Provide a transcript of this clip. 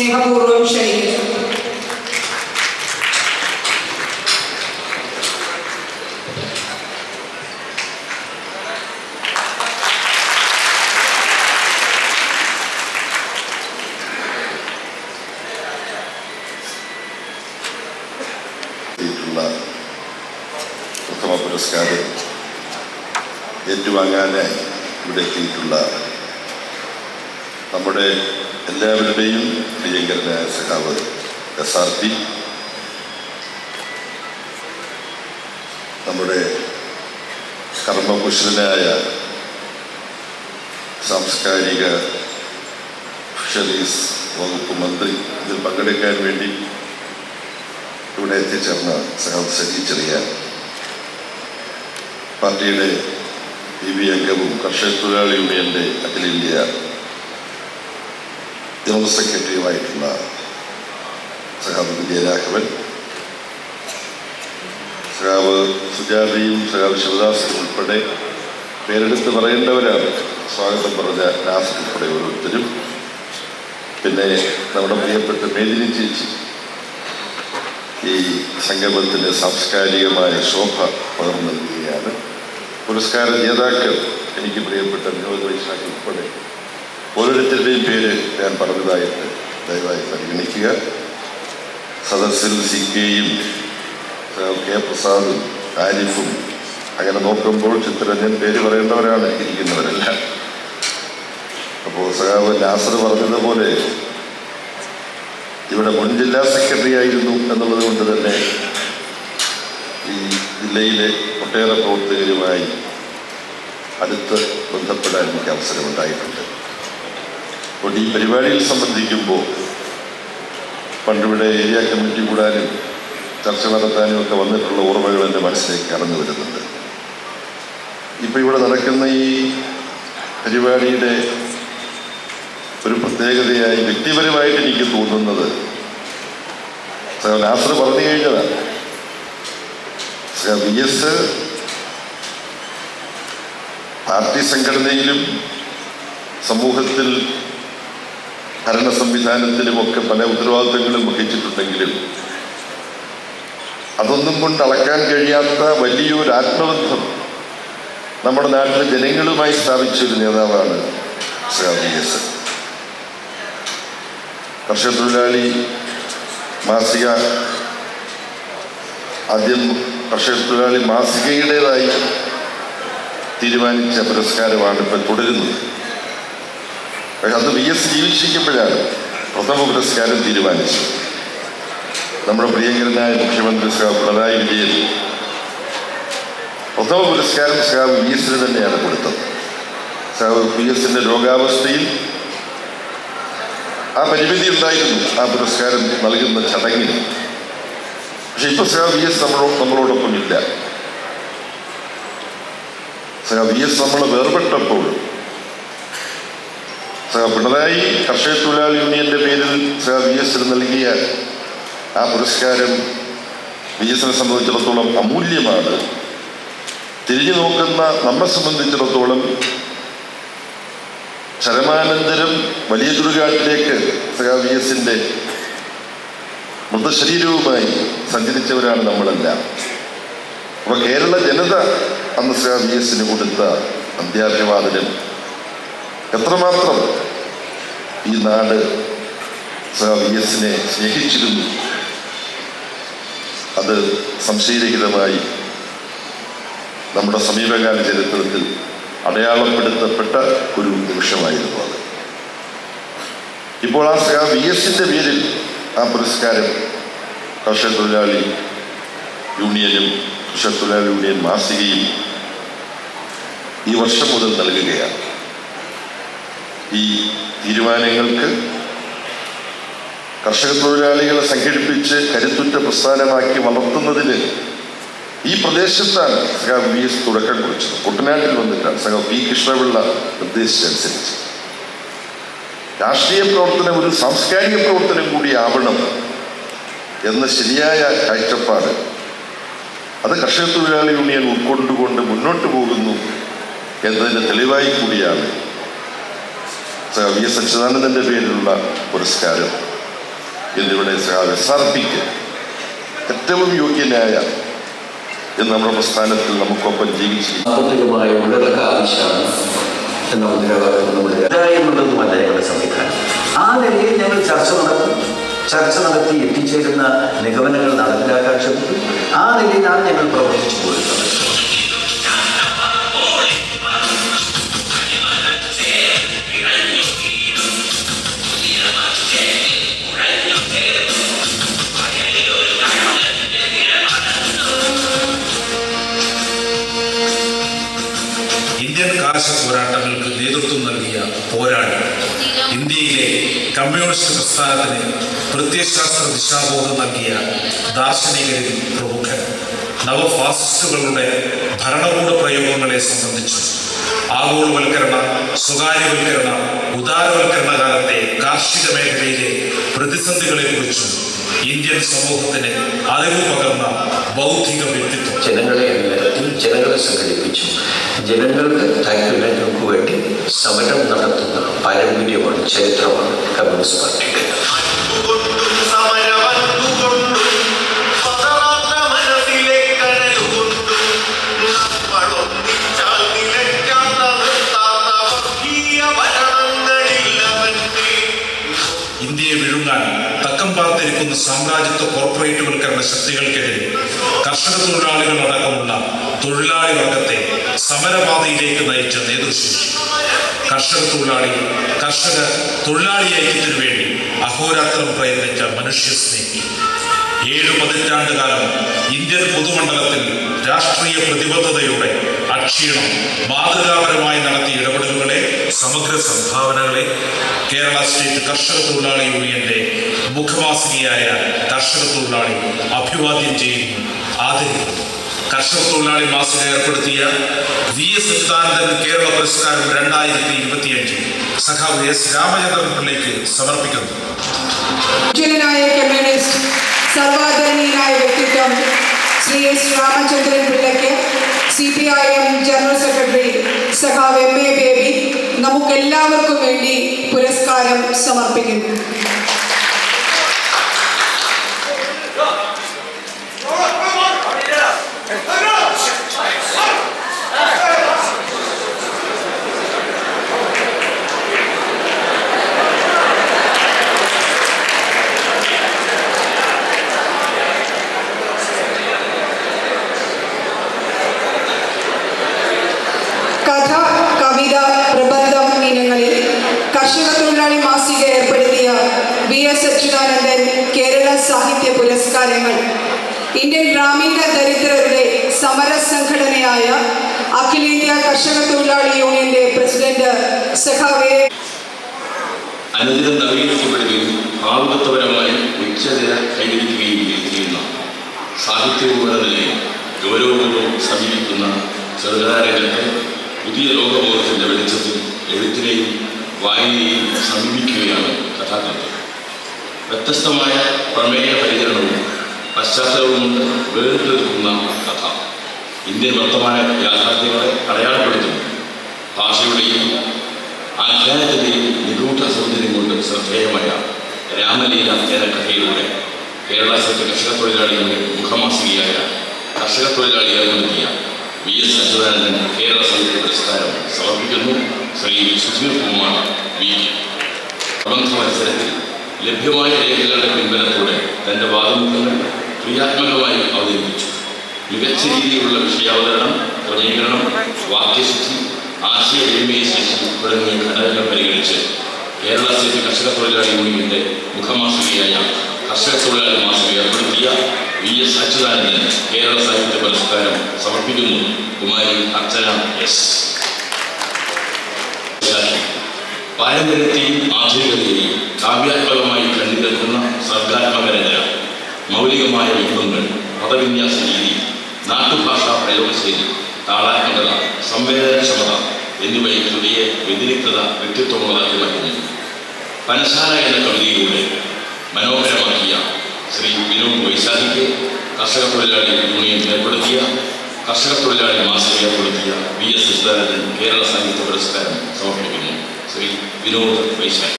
സ്നേഹപൂർവം ക്ഷണിക്കുന്നു. പ്രഥമ ഏറ്റുവാങ്ങാനായി ഇവിടെ എത്തിയിട്ടുള്ള നമ്മുടെ എല്ലാവരുടെയും പ്രിയങ്കരനായ സഖാവ് ആർ പി നമ്മുടെ കർമ്മകുശലനായ സാംസ്കാരിക ഫിഷറീസ് വകുപ്പ് മന്ത്രി ഇതിൽ പങ്കെടുക്കാൻ വേണ്ടി ഇവിടെ എത്തിച്ചേർന്ന സഹാബ് സജി ചെറിയാൻ. പാർട്ടിയുടെ പി ബി അംഗവും കർഷക തൊഴിലാളി യൂണിയന്റെ അഖിലേന്ത്യ ജനറൽ സെക്രട്ടറിയുമായിട്ടുള്ള സഹാബ് വിജയരാഘവൻ സഹാബ് സുജാതയും സഹാബ് ശിവദാസും ഉൾപ്പെടെ പേരെടുത്ത് പറയേണ്ടവരാണ് സ്വാഗതം പറഞ്ഞ നാസ് ഉൾപ്പെടെ ഓരോരുത്തരും പിന്നെ നമ്മുടെ പ്രിയപ്പെട്ട മേദിനി ചേച്ചി ഈ സംഗമത്തിന് സാംസ്കാരികമായ ശോഭ പകർന്നു നൽകുകയാണ് പുരസ്കാര ജേതാക്കൾ എനിക്ക് പ്രിയപ്പെട്ട വിനോദ വൈശാഖ് ഉൾപ്പെടെ ഓരോരുത്തരുടെയും പേര് ഞാൻ പറഞ്ഞതായിട്ട് ദയവായി പരിഗണിക്കുക. സദസ്സിൽ സി കെയും കെ പ്രസാദും ആരിഫും അങ്ങനെ നോക്കുമ്പോൾ ചിത്രരഞ്ജൻ പേര് പറയേണ്ടവരാണ് ഇരിക്കുന്നവരെല്ലാം. അപ്പോൾ സഖാവ് നാസർ പറഞ്ഞതുപോലെ ഇവിടെ മുൻ ജില്ലാ സെക്രട്ടറി ആയിരുന്നു എന്നുള്ളത് കൊണ്ട് തന്നെ ഈ ജില്ലയിലെ ഒട്ടേറെ പ്രവർത്തകരുമായി അടുത്ത് ബന്ധപ്പെടാൻ എനിക്ക് അവസരമുണ്ടായിട്ടുണ്ട്. അപ്പോൾ ഈ പരിപാടിയിൽ സംബന്ധിക്കുമ്പോൾ പണ്ടിവിടെ ഏരിയ കമ്മിറ്റി കൂടാനും ചർച്ച നടത്താനും ഒക്കെ വന്നിട്ടുള്ള ഓർമ്മകൾ എന്റെ മനസ്സിലേക്ക് കടന്നു വരുന്നുണ്ട്. ഇപ്പോൾ ഇവിടെ നടക്കുന്ന ഈ പരിപാടിയുടെ ഒരു പ്രത്യേകതയായി വ്യക്തിപരമായിട്ട് എനിക്ക് തോന്നുന്നത് നാസർ പറഞ്ഞു കഴിഞ്ഞതാണ് വി എസ് പാർട്ടി സംഘടനയിലും സമൂഹത്തിൽ ഭരണ സംവിധാനത്തിലുമൊക്കെ പല ഉത്തരവാദിത്തങ്ങളും വഹിച്ചിട്ടുണ്ടെങ്കിലും അതൊന്നും കൊണ്ട് അളക്കാൻ കഴിയാത്ത വലിയൊരു ആത്മബന്ധം നമ്മുടെ നാട്ടിലെ ജനങ്ങളുമായി സ്ഥാപിച്ച ഒരു നേതാവാണ് എസ്. കർഷക തൊഴിലാളി മാസിക ആദ്യം കർഷക തൊഴിലാളി മാസികയുടേതായി തീരുമാനിച്ച പുരസ്കാരമാണ് ഇപ്പം തുടരുന്നത്. പക്ഷെ അത് വി എസ് ജീവിച്ചിരിക്കുമ്പോഴാണ് പ്രഥമ പുരസ്കാരം തീരുമാനിച്ചത്. നമ്മുടെ പ്രിയങ്കരനായ മുഖ്യമന്ത്രി ശ്രീ പിണറായി വിജയൻ പ്രഥമ പുരസ്കാരം ശ്രീ വി എസിന് തന്നെയാണ് കൊടുത്തത്. ശ്രീ വി എസിന്റെ രോഗാവസ്ഥയിൽ ആ പരിമിതി ഉണ്ടായിരുന്നു ആ പുരസ്കാരം നൽകുന്ന ചടങ്ങിൽ പക്ഷെ ഇപ്പൊ സഹ വി എസ് നമ്മളോ നമ്മളോടൊപ്പം ഇല്ല സഹ വി എസ് നമ്മൾ വേർപെട്ടപ്പോൾ സഹ പിണറായി കർഷക തൊഴിലാളി യൂണിയന്റെ പേരിൽ വി എസിന് നൽകിയ ആ പുരസ്കാരം വി എസിനെ സംബന്ധിച്ചിടത്തോളം അമൂല്യമാണ്. തിരിഞ്ഞു നോക്കുന്ന നമ്മെ സംബന്ധിച്ചിടത്തോളം ചരമാനന്തരം വലിയ ചുടുകാട്ടിലേക്ക് വി എസിന്റെ മൃതശരീരവുമായി സഞ്ചരിച്ചവരാണ് നമ്മളെല്ലാം. അപ്പൊ കേരള ജനത അന്ന് വി എസിന് കൊടുത്ത അന്ത്യാഭിവാദനം എത്രമാത്രം ഈ നാട് എസിനെ സ്നേഹിച്ചിരുന്നു. അത് സംശയരഹിതമായി നമ്മുടെ സമീപകാല ചരിത്രത്തിൽ അടയാളപ്പെടുത്തപ്പെട്ട ഒരു നിമിഷമായിരുന്നു അത്. ഇപ്പോൾ ആ സാ വി എസിന്റെ പേരിൽ ആ പുരസ്കാരം കർഷക തൊഴിലാളി യൂണിയനും കർഷക തൊഴിലാളി യൂണിയൻ മാസികയും ഈ വർഷം മുതൽ നൽകുകയാണ്. ഈ തീരുമാനങ്ങൾക്ക് കർഷക തൊഴിലാളികളെ സംഘടിപ്പിച്ച് കരുത്തുറ്റ പ്രസ്ഥാനമാക്കി വളർത്തുന്നതിന് ഈ പ്രദേശത്താണ് സഹ വി എസ് തുടക്കം കുറിച്ചത്. കുട്ടനാട്ടിൽ വന്നിട്ടാണ് സഹ പി കൃഷ്ണപിള്ള നിർദ്ദേശിച്ചനുസരിച്ച് രാഷ്ട്രീയ പ്രവർത്തനം ഒരു സാംസ്കാരിക പ്രവർത്തനം കൂടി ആവണം എന്ന ശരിയായ കാഴ്ചപ്പാട് അത് കർഷക തൊഴിലാളി യൂണിയൻ ഉൾക്കൊണ്ടുകൊണ്ട് മുന്നോട്ട് പോകുന്നു എന്നതിന്റെ തെളിവായി കൂടിയാണ് വി എസ് അച്യുതാനന്ദന്റെ പേരിലുള്ള പുരസ്കാരം എന്നിവിടെ എസ് ആർ പിക്ക് ഏറ്റവും യോഗ്യനായ എന്ന് നമ്മുടെ പ്രസ്ഥാനത്തിൽ നമുക്കൊപ്പം ജീവിച്ചു സാമ്പത്തികമായ ഉള്ളടക്കം സംവിധാനം. ആ നിലയിൽ ഞങ്ങൾ ചർച്ച നടത്തും ചർച്ച നടത്തി എത്തിച്ചേരുന്ന നിഗമനങ്ങൾ നടപ്പിലാക്കാൻ ശ്രമിക്കും ആ നിലയിലാണ് ഞങ്ങൾ പ്രവർത്തിച്ചു പോയിട്ടുള്ളത് ഇന്ത്യൻ കാശ പോരാട്ടങ്ങൾക്ക് നേതൃത്വം നൽകിയ പോരാളി ഇന്ത്യയിലെ കമ്മ്യൂണിസ്റ്റ് പ്രസ്ഥാനത്തിന് പ്രത്യയശാസ്ത്ര ദിശാബോധം നൽകിയ ദാർശനികരിൽ പ്രമുഖൻ. നവഫാസിസ്റ്റുകളുടെ ഭരണകൂട പ്രയോഗങ്ങളെ സംബന്ധിച്ചു ആഗോളവൽക്കരണ സ്വകാര്യവൽക്കരണ ഉദാരവൽക്കരണ കാലത്തെ കാർഷിക മേഖലയിലെ പ്രതിസന്ധികളെക്കുറിച്ചും ഇന്ത്യൻ സമൂഹത്തിന് അറിവ് പകർന്ന ബൗദ്ധിക വ്യക്തിത്വം. ജനങ്ങളെ എല്ലാത്തിൽ ജനങ്ങളെ സംഘടിപ്പിച്ചു. ജനങ്ങളുടെ താല്പര്യങ്ങൾക്ക് വേണ്ടി സമരം നടത്തുന്ന പാരമ്പര്യമാണ് ചരിത്രമാണ് കമ്മ്യൂണിസ്റ്റ് പാർട്ടിയുടെ കോർപ്പറേറ്റുവൽക്കരണ ശക്തികൾക്കെതിരെ കർഷക തൊഴിലാളികൾ അടക്കമുള്ള തൊഴിലാളി വർഗത്തെ സമരപാതയിലേക്ക് നയിച്ച നേതൃശേഷി കർഷക തൊഴിലാളി കർഷക തൊഴിലാളി ഐക്യത്തിനു വേണ്ടി അഹോരാത്രം പ്രയത്നിച്ച മനുഷ്യസ്നേഹി ഏഴ് പതിറ്റാണ്ട് കാലം ഇന്ത്യൻ പൊതുമണ്ഡലത്തിൽ രാഷ്ട്രീയ പ്രതിബദ്ധതയോടെ അക്ഷീണം മാതൃകാപരമായി നടത്തിയ ഇടപെടലുകളെ സമഗ്ര സംഭാവനകളെ കേരള സ്റ്റേറ്റ് കർഷക തൊഴിലാളി യൂണിയന്റെ മുഖവാസിനിയായ കർഷക തൊഴിലാളി അഭിവാദ്യം ചെയ്യുന്നു. ആദരിക്കുന്നു കർഷക തൊഴിലാളി മാസിക ഏർപ്പെടുത്തിയ വി എസ് അച്യുതാനന്ദൻ കേരള പുരസ്കാരം രണ്ടായിരത്തി ഇരുപത്തിയഞ്ച് സഖാവ് എസ് രാമചന്ദ്രൻ സമർപ്പിക്കുന്നു. സർവാദരണീയനായ വ്യക്തിത്വം Shri S Ramachandran പിള്ളയ്ക്ക് C P I M general secretary സഖാവ് എം എ ബേബി നമുക്കെല്ലാവർക്കും വേണ്ടി പുരസ്കാരം സമർപ്പിക്കുന്നു കഥ കവിത പ്രബന്ധം ഇനങ്ങളിൽ കർഷക തൊഴിലാളി മാസിക ഏർപ്പെടുത്തിയ വി എസ് അച്യുതാനന്ദൻ കേരള സാഹിത്യ പുരസ്കാരങ്ങൾ. ഇന്ത്യൻ ഗ്രാമീണ ദരിദ്രരുടെ സമര സംഘടനയായ അഖിലേന്ത്യാ കർഷക തൊഴിലാളി യൂണിയന്റെ പ്രസിഡന്റ് സഖാവെ. അനുദിനം നവീകരിക്കപ്പെടുകയും ഭാവുകത്വപരമായി ഉച്ചനില കൈവരിക്കുകയും ചെയ്യുന്ന നിലയിൽ ഗൗരവപൂർവം സമീപിക്കുന്ന ചെറുകാരങ്ങൾക്ക് പുതിയ ലോകബോധത്തിന്റെ വെളിച്ചത്തിൽ വ്യത്യസ്തമായ പ്രമേയ പരിചരണവും പശ്ചാത്തലവും വേറിട്ട് നിൽക്കുന്ന കഥ. ഇന്ത്യൻ വർത്തമാന യാഥാർത്ഥ്യങ്ങളെ അടയാളപ്പെടുത്തുന്നു. ഭാഷയുടെയും ആഖ്യാനത്തിന്റെയും നിഗൂഢ സൗന്ദര്യം കൊണ്ട് ശ്രദ്ധേയമായ രാമലീല എന്ന കഥയിലൂടെ കേരള സത്യ കർഷക തൊഴിലാളികളുടെ മുഖമാസികയായ കർഷക തൊഴിലാളി ഏർപ്പെടുത്തിയ വി എസ് അച്യുതാനന്ദൻ കേരള സാഹിത്യ പുരസ്കാരം സമർപ്പിക്കുന്നു. ശ്രീ സുധീർ കുമാർ വി. പ്രബന്ധ മത്സരത്തിൽ ലഭ്യമായ രേഖകളുടെ പിൻബലത്തോടെ തന്റെ വാദമുഖങ്ങൾ ക്രിയാത്മകമായി അവതരിപ്പിച്ചു. മികച്ച രീതിയിലുള്ള വിഷയാവതരണം ക്രമീകരണം വാക്യശുദ്ധി ആശയവിനിമയ ശേഷി തുടങ്ങിയ ഘടകങ്ങൾ പരിഗണിച്ച് കേരള സ്റ്റേറ്റ് കർഷക തൊഴിലാളി യൂണിയന്റെ മുഖമാസികയായ കർഷക തൊഴിലാളി മാസിക ഏർപ്പെടുത്തിയ വി എസ് അച്യുതാനന്ദൻ കേരള സാഹിത്യ പുരസ്കാരം സമർപ്പിക്കുന്നു. കുമാരി അർച്ചന എസ്. പാരമ്പര്യത്തെയും ആധുനികതയെയും കാവ്യാത്മകമായി കണ്ടുനിൽക്കുന്ന സർഗാത്മക മൗലികമായ വിഭവങ്ങൾ പദവിന്യാസ രീതി നാട്ടുഭാഷാ പ്രയോഗശൈലി താളാത്മകത സംവേദനക്ഷമത എന്നിവയെ കൃതിയെ വ്യതിരിക്തത വ്യക്തിത്വമുള്ളതാക്കി മാറ്റുന്നു പനശാല എന്ന കവിതയിലൂടെ മനോഹരമാക്കിയ ശ്രീ വിനോദ് വൈശാഖിക്ക് കർഷക തൊഴിലാളി യൂണിയൻ ഏർപ്പെടുത്തിയ കർഷക തൊഴിലാളി മാസിക ഏർപ്പെടുത്തിയ വി എസ് സുധാരൻ കേരള സാഹിത്യ പുരസ്കാരം സമർപ്പിക്കുന്നു. ശ്രീ വിനോദ് വൈശാഖി